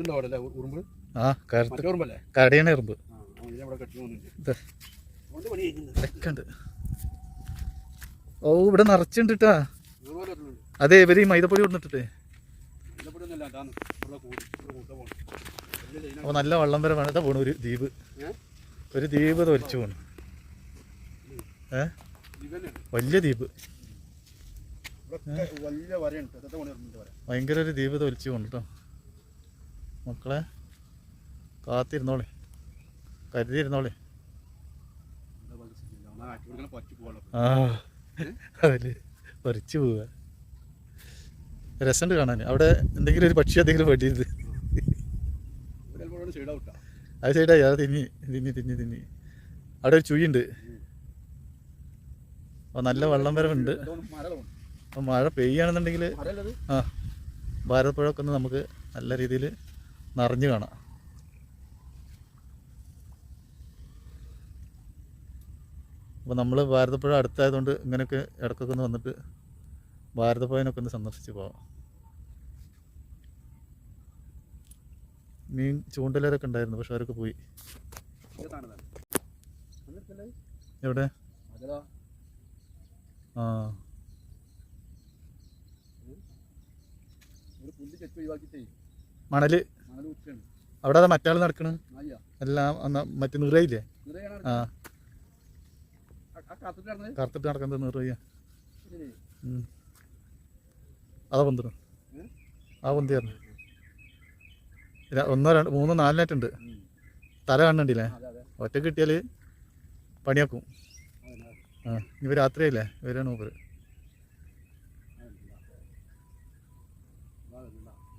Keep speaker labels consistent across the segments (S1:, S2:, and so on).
S1: ഉറുമ്പ്?
S2: ആ കറുത്ത്.
S1: ഉറുമ്പല്ലേ?
S2: ഓ ഇവിടെ നിറച്ചുണ്ട് കേട്ടാ
S1: ഇതുപോലെ വരുന്നുണ്ട്.
S2: അതെ ഇവർ മൈദപ്പൊടി കൊണ്ടിട്ടിട്ടേ. അപ്പോൾ നല്ല വള്ളം വരെ വേണ്ട പോണു ഒരു ദ്വീപ്. ഒരു ദ്വീപ് തൊലിച്ചു പോണു. ഏ? വലിയ ദ്വീപ്. ഭയങ്കര ഒരു ദ്വീപ് തൊലിച്ചു പോണു കേട്ടോ മക്കളെ കാത്തിരുന്നോളെ. കരുതിയിരുന്നോളെ.
S1: പോകണം
S2: ആ അതിൽ പറിച്ചു പോവുക രസമുണ്ട് കാണാൻ അവിടെ എന്തെങ്കിലും ഒരു പക്ഷി എന്തെങ്കിലും
S1: ഔട്ടാ
S2: അത് സൈഡായി അത് തിന്നി തിന്നി തിന്നി തിന്നി. അവിടെ ഒരു ചുഴിയുണ്ട്. അപ്പോൾ നല്ല വെള്ളം വരവുണ്ട്.
S1: അപ്പൊ
S2: അപ്പോൾ മഴ പെയ്യുകയാണെന്നുണ്ടെങ്കിൽ
S1: ആ
S2: ആ ഭാരതപ്പുഴയൊക്കെ ഒന്ന് നമുക്ക് നല്ല രീതിയിൽ നിറഞ്ഞു കാണാം. അപ്പോൾ നമ്മൾ ഭാരതപ്പുഴ അടുത്തായതുകൊണ്ട് ഇങ്ങനെയൊക്കെ ഇടയ്ക്കൊക്കെ ഒന്ന് വന്നിട്ട് ഭാരതപ്പുഴനൊക്കെ ഒന്ന് സന്ദർശിച്ച് പോവാം. മീൻ ചൂണ്ടലരൊക്കെ ഉണ്ടായിരുന്നു പക്ഷെ അവരൊക്കെ പോയി. എവിടെ? ആ.
S1: മണൽ.
S2: അവിടെ അതാ മറ്റാൾ നടക്കണ്? എല്ലാം മറ്റേ നിറയില്ലേ? ആ. കറുത്തിട്ട് നടക്കുന്നത്
S1: നിറയ.
S2: അതാ പൊന്തിടും ആ പന്തി പറഞ്ഞു. ഒന്നോ രണ്ട് മൂന്നോ നാലിനായിട്ടുണ്ട്. തല കാണണ്ടില്ലേ ഒറ്റ കിട്ടിയാൽ പണിയാക്കും. ആ ഇവ രാത്രിയല്ലേ ഇവരാണ് മൂപ്പര്.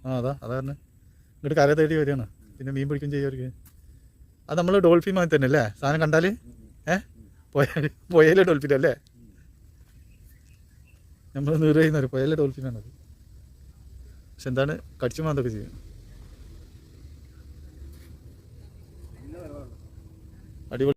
S2: ആ അതാ അതാ പറഞ്ഞെ. ഇങ്ങോട്ട് കര തേടി വരികയാണ്. പിന്നെ മീൻ പിടിക്കും ചെയ്യും അത് നമ്മൾ ഡോൾഫിൻ മാതിരി തന്നെ അല്ലേ? സാധനം കണ്ടാൽ ഏ? പോയാൽ പോയാലേ ഡോൾഫിൻ അല്ലേ? നമ്മൾ നീറുന്ന പോയാലേ ഡോൾഫിനാണത് പക്ഷെ എന്താണ്? കടിച്ചു മാന്തൊക്കെ ചെയ്യും. അടിപൊളി